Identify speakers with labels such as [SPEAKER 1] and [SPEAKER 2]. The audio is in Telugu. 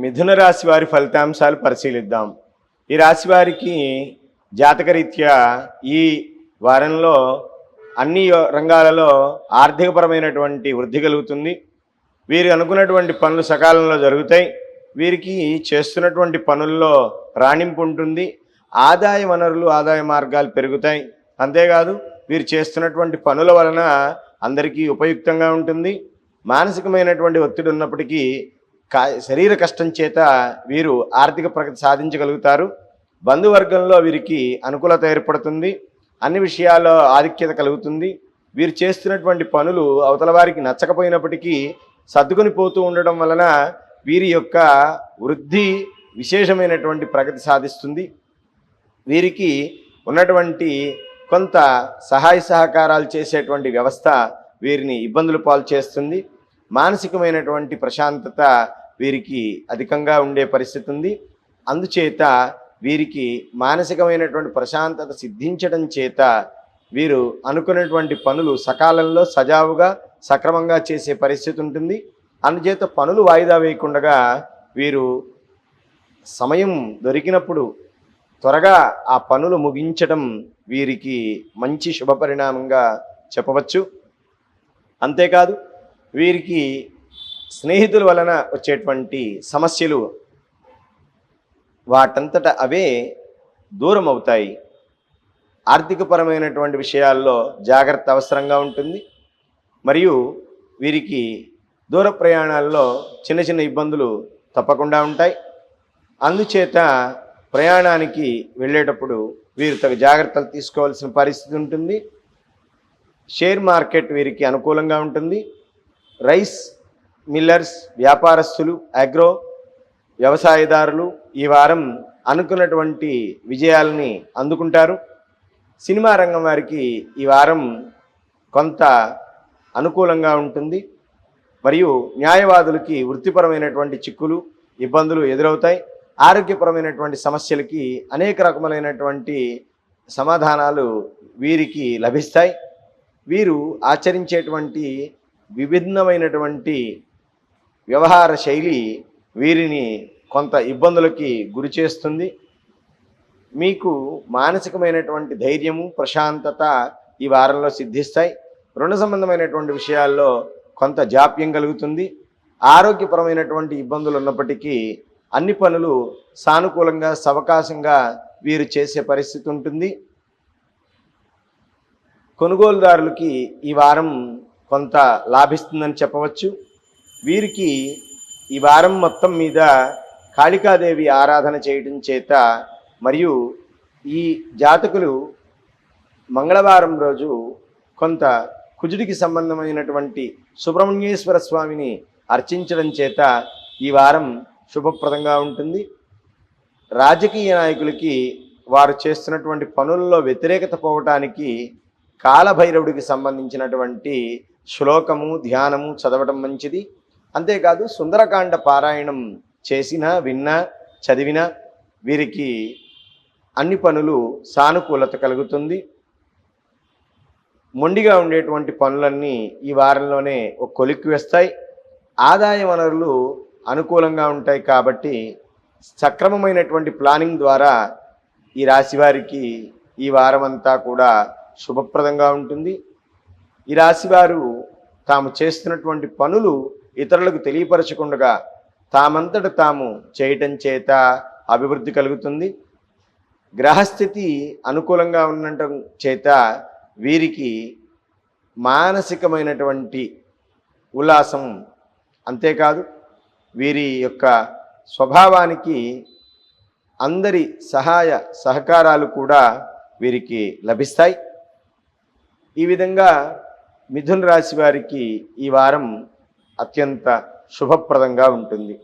[SPEAKER 1] మిథున రాశి వారి ఫలితాంశాలు పరిశీలిద్దాం. ఈ రాశి వారికి జాతకరీత్యా ఈ వారంలో అన్ని రంగాలలో ఆర్థికపరమైనటువంటి వృద్ధి కలుగుతుంది. వీరు అనుకున్నటువంటి పనులు సకాలంలో జరుగుతాయి. వీరికి చేస్తున్నటువంటి పనుల్లో రాణింపు ఉంటుంది. ఆదాయ వనరులు ఆదాయ మార్గాలు పెరుగుతాయి. అంతేకాదు వీరు చేస్తున్నటువంటి పనుల వలన అందరికీ ఉపయుక్తంగా ఉంటుంది. మానసికమైనటువంటి ఒత్తిడి ఉన్నప్పటికీ శరీర కష్టం చేత వీరు ఆర్థిక ప్రగతి సాధించగలుగుతారు. బంధువర్గంలో వీరికి అనుకూలత ఏర్పడుతుంది. అన్ని విషయాల్లో ఆధిక్యత కలుగుతుంది. వీరు చేస్తున్నటువంటి పనులు అవతల వారికి నచ్చకపోయినప్పటికీ సర్దుకొని పోతూ ఉండడం వలన వీరి యొక్క వృద్ధి విశేషమైనటువంటి ప్రగతి సాధిస్తుంది. వీరికి ఉన్నటువంటి కొంత సహాయ సహకారాలు చేసేటువంటి వ్యవస్థ వీరిని ఇబ్బందులు పాలు చేస్తుంది. మానసికమైనటువంటి ప్రశాంతత వీరికి అధికంగా ఉండే పరిస్థితి ఉంది. అందుచేత వీరికి మానసికమైనటువంటి ప్రశాంతత సిద్ధించడం చేత వీరు అనుకున్నటువంటి పనులు సకాలంలో సజావుగా సక్రమంగా చేసే పరిస్థితి ఉంటుంది. అందుచేత పనులు వాయిదా వేయకుండా వీరు సమయం దొరికినప్పుడు త్వరగా ఆ పనులు ముగించడం వీరికి మంచి శుభ పరిణామంగా చెప్పవచ్చు. అంతేకాదు వీరికి స్నేహితుల వలన వచ్చేటువంటి సమస్యలు వాటంతట అవే దూరం అవుతాయి ఆర్థికపరమైనటువంటి విషయాల్లో జాగ్రత్త అవసరంగా ఉంటుంది. మరియు వీరికి దూర ప్రయాణాల్లో చిన్న చిన్న ఇబ్బందులు తప్పకుండా ఉంటాయి. అందుచేత ప్రయాణానికి వెళ్ళేటప్పుడు వీరు తగు జాగ్రత్తలు తీసుకోవాల్సిన పరిస్థితి ఉంటుంది. షేర్ మార్కెట్ వీరికి అనుకూలంగా ఉంటుంది. రైస్ మిల్లర్స్ వ్యాపారస్తులు అగ్రో వ్యవసాయదారులు ఈ వారం అనుకున్నటువంటి విజయాలని అందుకుంటారు. సినిమా రంగం వారికి ఈ వారం కొంత అనుకూలంగా ఉంటుంది. మరియు న్యాయవాదులకి వృత్తిపరమైనటువంటి చిక్కులు ఇబ్బందులు ఎదురవుతాయి. ఆరోగ్యపరమైనటువంటి సమస్యలకి అనేక రకములైనటువంటి సమాధానాలు వీరికి లభిస్తాయి. వీరు ఆచరించేటువంటి విభిన్నమైనటువంటి వ్యవహార శైలి వీరిని కొంత ఇబ్బందులకి గురి చేస్తుంది. మీకు మానసికమైనటువంటి ధైర్యము ప్రశాంతత ఈ వారంలో సిద్ధిస్తాయి. రుణ సంబంధమైనటువంటి విషయాల్లో కొంత జాప్యం కలుగుతుంది. ఆరోగ్యపరమైనటువంటి ఇబ్బందులు ఉన్నప్పటికీ అన్ని పనులు సానుకూలంగా సవకాశంగా వీరు చేసే పరిస్థితి ఉంటుంది. కొనుగోలుదారులకి ఈ వారం కొంత లాభిస్తుందని చెప్పవచ్చు. వీరికి ఈ వారం మొత్తం మీద కాళికాదేవి ఆరాధన చేయడం చేత మరియు ఈ జాతకులు మంగళవారం రోజు కొంత కుజుడికి సంబంధమైనటువంటి సుబ్రహ్మణ్యేశ్వర స్వామిని అర్చించడం చేత ఈ వారం శుభప్రదంగా ఉంటుంది. రాజకీయ నాయకులకి వారు చేస్తున్నటువంటి పనుల్లో వ్యతిరేకత పోవటానికి కాలభైరవుడికి సంబంధించినటువంటి శ్లోకము ధ్యానము చదవటం మంచిది. అంతేకాదు సుందరకాండ పారాయణం చేసిన విన్నా చదివిన వీరికి అన్ని పనులు సానుకూలత కలుగుతుంది. మొండిగా ఉండేటువంటి పనులన్నీ ఈ వారంలోనే ఒక కొలిక్కి వేస్తాయి. ఆదాయ వనరులు అనుకూలంగా ఉంటాయి కాబట్టి సక్రమమైనటువంటి ప్లానింగ్ ద్వారా ఈ రాశి వారికి ఈ వారం అంతా కూడా శుభప్రదంగా ఉంటుంది. ఈ రాశివారు తాము చేస్తున్నటువంటి పనులు ఇతరులకు తెలియపరచకుండా తామంతట తాము చేయటం చేత అభివృద్ధి కలుగుతుంది. గ్రహస్థితి అనుకూలంగా ఉండటం చేత వీరికి మానసికమైనటువంటి ఉల్లాసం అంతేకాదు. వీరి యొక్క స్వభావానికి అందరి సహాయ సహకారాలు కూడా వీరికి లభిస్తాయి. ఈ విధంగా మిథున రాశి వారికి ఈ వారం అత్యంత శుభప్రదంగా ఉంటుంది.